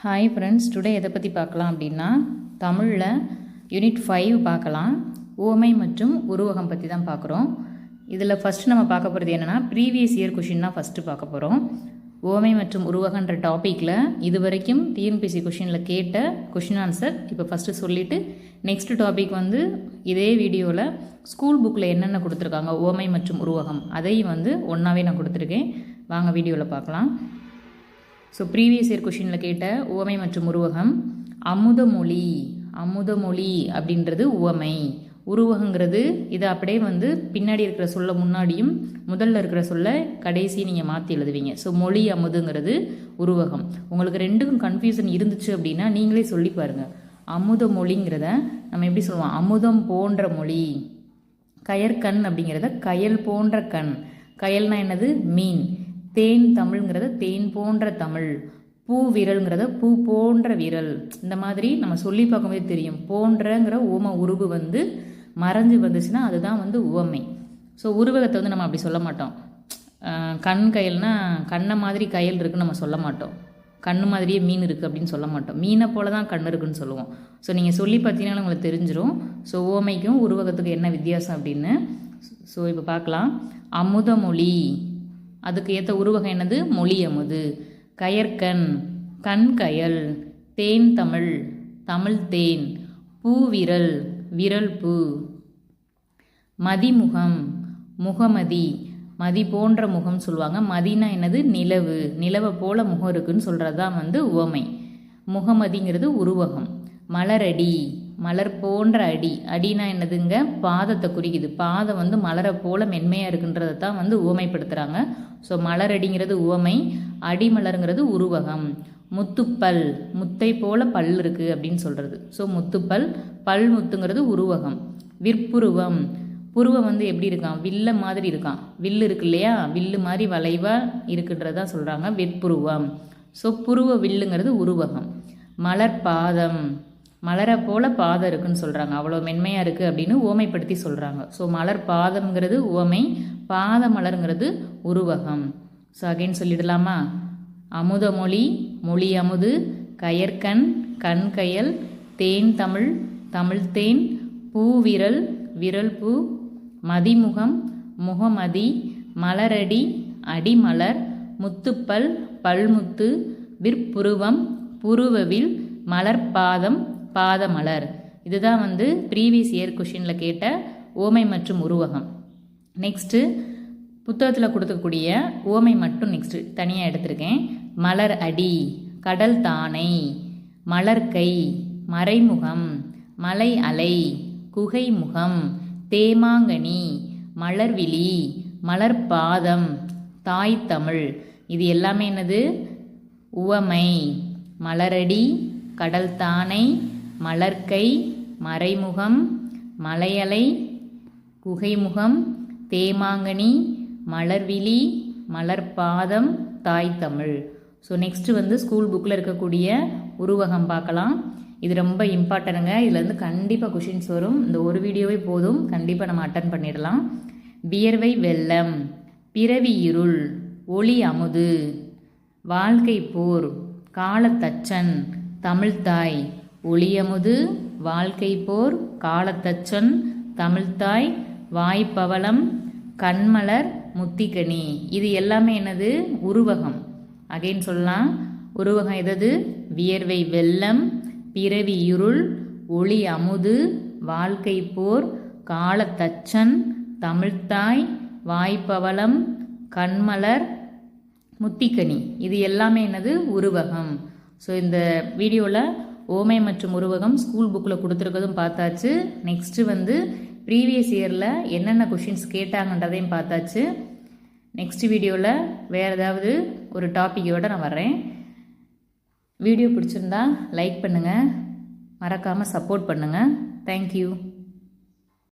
Hi friends today எதை பற்றி பார்க்கலாம் அப்படின்னா தமிழில் யூனிட் ஃபைவ் பார்க்கலாம். ஓமை மற்றும் உருவகம் பற்றி தான் பார்க்குறோம். இதில் ஃபஸ்ட்டு நம்ம பார்க்க போகிறது என்னென்னா ப்ரீவியஸ் இயர் கொஷின் தான் ஃபஸ்ட்டு பார்க்க போகிறோம் ஓமை மற்றும் உருவகன்ற டாப்பிக்கில் இது வரைக்கும் டிஎன்பிசி கொஷினில் கேட்ட கொஷின் ஆன்சர் இப்போ ஃபஸ்ட்டு சொல்லிவிட்டு நெக்ஸ்ட் டாபிக் வந்து இதே வீடியோவில் ஸ்கூல் புக்கில் என்னென்ன கொடுத்துருக்காங்க ஓமை மற்றும் உருவகம். அதையும் வந்து ஒன்றாவே நான் கொடுத்துருக்கேன். வாங்க வீடியோவில் பார்க்கலாம். ஸோ ப்ரீவியஸ் இயர் கொஷினில் கேட்ட உவமை மற்றும் உருவகம். அமுதமொழி அமுதமொழி அப்படின்றது உவமை. உருவகங்கிறது இதை அப்படியே வந்து பின்னாடி இருக்கிற சொல்ல முன்னாடியும் முதல்ல இருக்கிற சொல்ல கடைசி நீங்கள் மாற்றி எழுதுவீங்க. ஸோ மொழி அமுதுங்கிறது உருவகம். உங்களுக்கு ரெண்டுக்கும் கன்ஃபியூஷன் இருந்துச்சு அப்படின்னா நீங்களே சொல்லி பாருங்கள் அமுத மொழிங்கிறத நம்ம எப்படி சொல்லுவோம்? அமுதம் போன்ற மொழி. கயற்கண் அப்படிங்கிறத கயல் போன்ற கண். கயல்னா என்னது? மீன். தேன் தமிழ்ங்கிறத தேன் போன்ற தமிழ். பூ விரல்ங்கிறத பூ போன்ற விரல். இந்த மாதிரி நம்ம சொல்லி பார்க்கும்போது தெரியும். போன்றங்கிற ஓம உருவு வந்து மறைஞ்சு வந்துச்சுன்னா அதுதான் வந்து உவமை. ஸோ உருவகத்தை வந்து நம்ம அப்படி சொல்ல மாட்டோம். கண் கையல்னா கண்ணை மாதிரி கையல் இருக்குன்னு நம்ம சொல்ல மாட்டோம். கண் மாதிரியே மீன் இருக்குது அப்படின்னு சொல்ல மாட்டோம். மீனை போல தான் கண் இருக்குன்னு சொல்லுவோம். ஸோ நீங்கள் சொல்லி பார்த்தீங்கன்னா உங்களுக்கு தெரிஞ்சிரும். ஸோ ஓமைக்கும் உருவகத்துக்கும் என்ன வித்தியாசம் அப்படின்னு. ஸோ இப்போ பார்க்கலாம். அமுதமொழி. அதுக்கு ஏற்ற உருவகம் என்னது? மொழி அமுது கயற்கண் கண் கயல் தேன் தமிழ் தமிழ் தேன் பூவிரல் விரல் பூ. மதிமுகம் முகமதி மதி போன்ற முகம் சொல்லுவாங்க. மதினா என்னது? நிலவு. நிலவை போல முகம் இருக்குன்னு சொல்கிறது தான் வந்து உவமை. முகமதிங்கிறது உருவகம். மலரடி. மலர் போன்ற அடி. அடினா என்னதுங்க? பாதத்தை குறிக்குது. பாதம் வந்து மலரை போல மென்மையாக இருக்குன்றதை தான் வந்து உவமைப்படுத்துகிறாங்க ஸோ மலர் அடிங்கிறது உவமை அடிமலருங்கிறது உருவகம். முத்துப்பல் முத்தை போல பல் இருக்குது அப்படின்னு சொல்கிறது ஸோ முத்துப்பல் பல் முத்துங்கிறது உருவகம். விற்புருவம். புருவம் வந்து எப்படி இருக்கான்? வில்ல மாதிரி இருக்கான். வில்லு இருக்கு இல்லையா? வில்லு மாதிரி வளைவாக இருக்குன்றதா சொல்கிறாங்க விற்புருவம். ஸோ புருவ வில்லுங்கிறது உருவகம். மலர் பாதம். மலரை போல பாதம் இருக்குன்னு சொல்கிறாங்க அவ்வளோ மென்மையாக இருக்குது அப்படின்னு ஓமைப்படுத்தி சொல்கிறாங்க ஸோ மலர் பாதம்ங்கிறது உவமை பாத மலருங்கிறது உருவகம். ஸோ அகைன் சொல்லிடலாமா? அமுதமொழி மொழி அமுது கயற்கண் கண் கயல் தேன் தமிழ் தமிழ் தேன் பூவிரல் விரல் பூ மதிமுகம் முகமதி மலரடி அடிமலர் முத்துப்பல் பல்முத்து விற்புருவம் புருவவில் மலர்பாதம் பாதமலர் இதுதான் வந்து ப்ரீவியஸ் இயர் கொஷினில் கேட்ட ஓமை மற்றும் உருவகம். நெக்ஸ்ட்டு புத்தகத்தில் கொடுக்கக்கூடிய ஓமை மட்டும் நெக்ஸ்ட்டு தனியாக எடுத்திருக்கேன். மலர் அடி கடல் தானை மலர்கை மறைமுகம் மலை அலை குகை முகம் தேமாங்கனி மலர்விழி மலர்பாதம் தாய் தமிழ். இது எல்லாமே என்னது? உவமை மலரடி கடல் தானை மலர்க்கை மறைமுகம் மலையலை குகைமுகம் தேமாங்கனி மலர்விழி மலர்பாதம் தாய் தமிழ் ஸோ நெக்ஸ்ட்டு வந்து ஸ்கூல் புக்கில் இருக்கக்கூடிய உருவகம் பார்க்கலாம். இது ரொம்ப இம்பார்ட்டனுங்க இதுலேருந்து கண்டிப்பாக கொஷின்ஸ் வரும். இந்த ஒரு வீடியோவே போதும். கண்டிப்பாக நம்ம அட்டன் பண்ணிடலாம். வியர்வை வெள்ளம் பிறவி இருள் ஒளி அமுது வாழ்க்கை போர் காலத்தச்சன் தமிழ்தாய் ஒளியமுது வாழ்க்கை போர் காலத்தச்சன் தமிழ்தாய் வாய்ப்பவளம் கண்மலர் முத்திக்கனி இது எல்லாமே என்னது? உருவகம். அகைன் சொல்லலாம். உருவகம் எதது? வியர்வை வெள்ளம் பிறவி இருள் ஒளி அமுது வாழ்க்கை போர் காலத்தச்சன் தமிழ்தாய் வாய்ப்பவளம் கண்மலர் முத்திக்கனி இது எல்லாமே என்னது? உருவகம். ஸோ இந்த வீடியோவில் ஓமை மற்றும் உருவகம் ஸ்கூல் புக்கில் கொடுத்துருக்கதும் பார்த்தாச்சு. நெக்ஸ்ட்டு வந்து ப்ரீவியஸ் இயரில் என்னென்ன கொஷின்ஸ் கேட்டாங்கன்றதையும் பார்த்தாச்சு. நெக்ஸ்ட் வீடியோவில் வேறு ஏதாவது ஒரு டாப்பிக்கோடு நான் வர்றேன். வீடியோ பிடிச்சிருந்தா லைக் பண்ணுங்கள் மறக்காமல் சப்போர்ட் பண்ணுங்கள் தேங்க்யூ